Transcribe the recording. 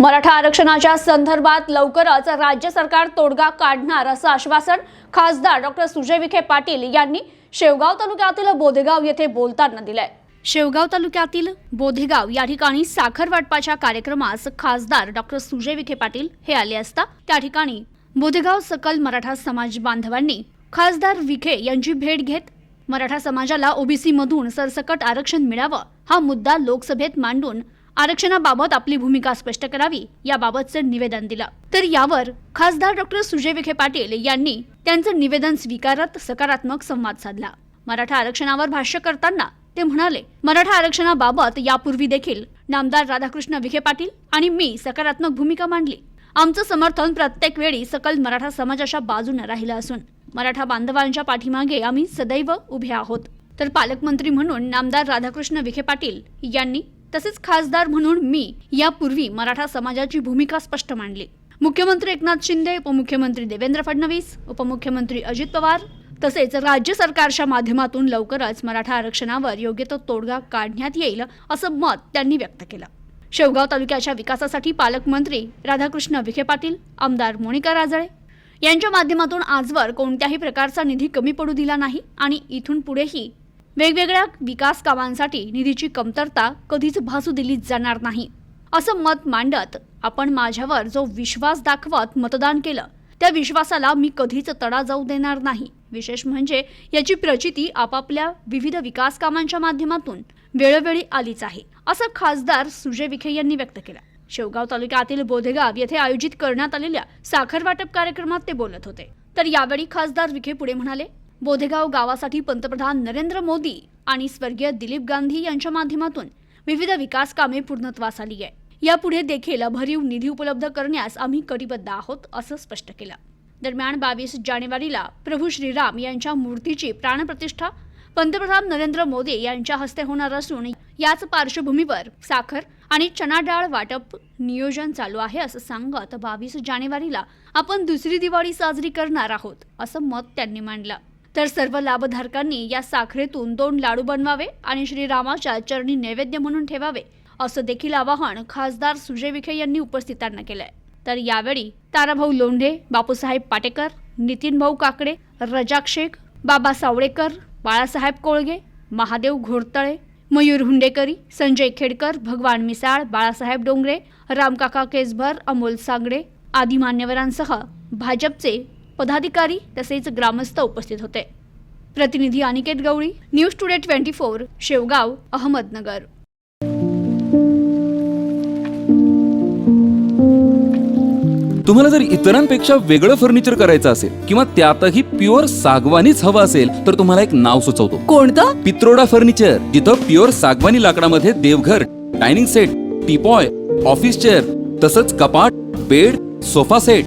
मराठा आरक्षणाच्या संदर्भात लवकरच राज्य सरकार तोडगा काढणार असं आश्वासन खासदार डॉक्टर सुजय विखे पाटील यांनी शेवगाव तालुक्यातील बोधेगाव येथे बोलताना दिलंय. शेवगाव तालुक्यातील बोधेगाव या ठिकाणी साखर वाटपाच्या कार्यक्रमास खासदार डॉक्टर सुजय विखे पाटील हे आले असता त्या ठिकाणी बोधेगाव सकल मराठा समाज बांधवांनी खासदार विखे यांची भेट घेत मराठा समाजाला ओबीसी मधून सरसकट आरक्षण मिळावं हा मुद्दा लोकसभेत मांडून आरक्षणाबाबत आपली भूमिका स्पष्ट करावी याबाबतचं निवेदन दिलं. तर यावर खासदार डॉक्टर सुजय विखे पाटील यांनी त्यांचं निवेदन स्वीकारत सकारात्मक संवाद साधला. मराठा आरक्षणावर भाष्य करताना ते म्हणाले मराठा आरक्षणाबाबत यापूर्वी देखील नामदार राधाकृष्ण विखे पाटील आणि मी सकारात्मक भूमिका मांडली. आमचं समर्थन प्रत्येक वेळी सकल मराठा समाजाच्या बाजूने राहिलं असून मराठा बांधवांच्या पाठीमागे आम्ही सदैव उभे आहोत. तर पालकमंत्री म्हणून नामदार राधाकृष्ण विखे पाटील यांनी तसेच खासदार म्हणून मी यापूर्वी मराठा समाजाची भूमिका स्पष्ट मांडली. मुख्यमंत्री एकनाथ शिंदे उपमुख्यमंत्री देवेंद्र फडणवीस उपमुख्यमंत्री अजित पवार तसेच राज्य सरकारच्या माध्यमातून लवकरच मराठा आरक्षणावर योग्य तो तोडगा काढण्यात येईल असं मत त्यांनी व्यक्त केलं. शेवगाव तालुक्याच्या विकासासाठी पालकमंत्री राधाकृष्ण विखे पाटील आमदार मोनिका राजळे यांच्या माध्यमातून आजवर कोणत्याही प्रकारचा निधी कमी पडू दिला नाही आणि इथून पुढेही वेगवेगळ्या विकास कामांसाठी निधीची कमतरता कधीच भासू दिली जाणार नाही. असं मत मांडत आपण माझ्यावर जो विश्वास दाखवत मतदान केलं त्या विश्वासाला मी कधीच तडा जाऊ देणार नाही. विशेष म्हणजे याची प्रचिती आपापल्या विविध विकास कामांच्या माध्यमातून वेळोवेळी आलीच आहे असं खासदार सुजय विखे यांनी व्यक्त केलं. शेवगाव तालुक्यातील बोधेगाव येथे आयोजित करण्यात आलेल्या साखर वाटप कार्यक्रमात ते बोलत होते. तर यावेळी खासदार विखे पुढे म्हणाले बोधेगाव गावासाठी पंतप्रधान नरेंद्र मोदी आणि स्वर्गीय दिलीप गांधी यांच्या माध्यमातून विविध विकास कामे पूर्णत्वास आली आहे. यापुढे देखील भरीव निधी उपलब्ध करण्यास आम्ही कटिबद्ध आहोत असं स्पष्ट केलं. दरम्यान बावीस जानेवारीला प्रभू श्रीराम यांच्या मूर्तीची प्राणप्रतिष्ठा पंतप्रधान नरेंद्र मोदी यांच्या हस्ते होणार असून याच पार्श्वभूमीवर साखर आणि चणा डाळ वाटप नियोजन चालू आहे असं सांगत बावीस जानेवारीला आपण दुसरी दिवाळी साजरी करणार आहोत असं मत त्यांनी मांडलं. तर सर्व लाभधारकांनी या साखरेतून दोन लाडू बनवावे आणि श्रीरामाच्या चरणी नैवेद्य म्हणून ठेवावे असं देखील आवाहन खासदार सुजय विखे यांनी उपस्थितांना केलंय. तर यावेळी ताराभाऊ लोंढे बापूसाहेब पाटेकर नितीन भाऊ काकडे रजाक शेख बाबा सावळेकर बाळासाहेब कोळगे महादेव घोरतळे मयूर हुंडेकरी संजय खेडकर भगवान मिसाळ बाळासाहेब डोंगरे रामकाका केसभर अमोल सांगडे आदी मान्यवरांसह भाजपचे पदाधिकारी तसेच ग्रामस्थ उपस्थित होते. प्रतिनिधी Aniket Gawali news today twenty four Shevgaon Ahmednagar. तुम्हाला जर इतरांपेक्षा वेगळं फर्निचर करायचं असेल किंवा त्यातही प्युअर सागवानीच हवं असेल तर तुम्हाला एक नाव सुचवतो. कोणतं? पित्रोडा फर्निचर जिथं प्युअर सागवानी लाकडामध्ये देवघर dining set teapoy office chair तसंच कपाट bed sofa set